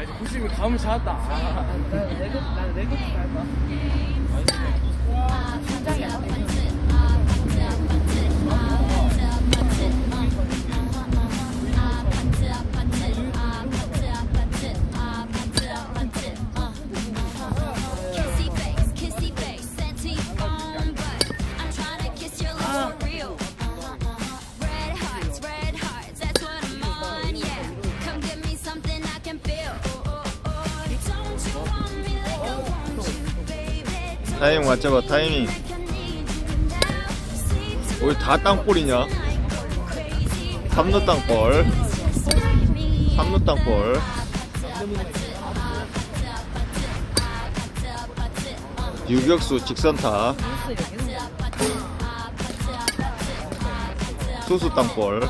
아니 부심이 감을 찾았다. 아, 나는 레그 나는 레그 할까? 타이밍 맞춰봐 타이밍 우리 다 땅볼이냐. 3루 땅볼. 3루 땅볼 유격수 직선타 투수 땅볼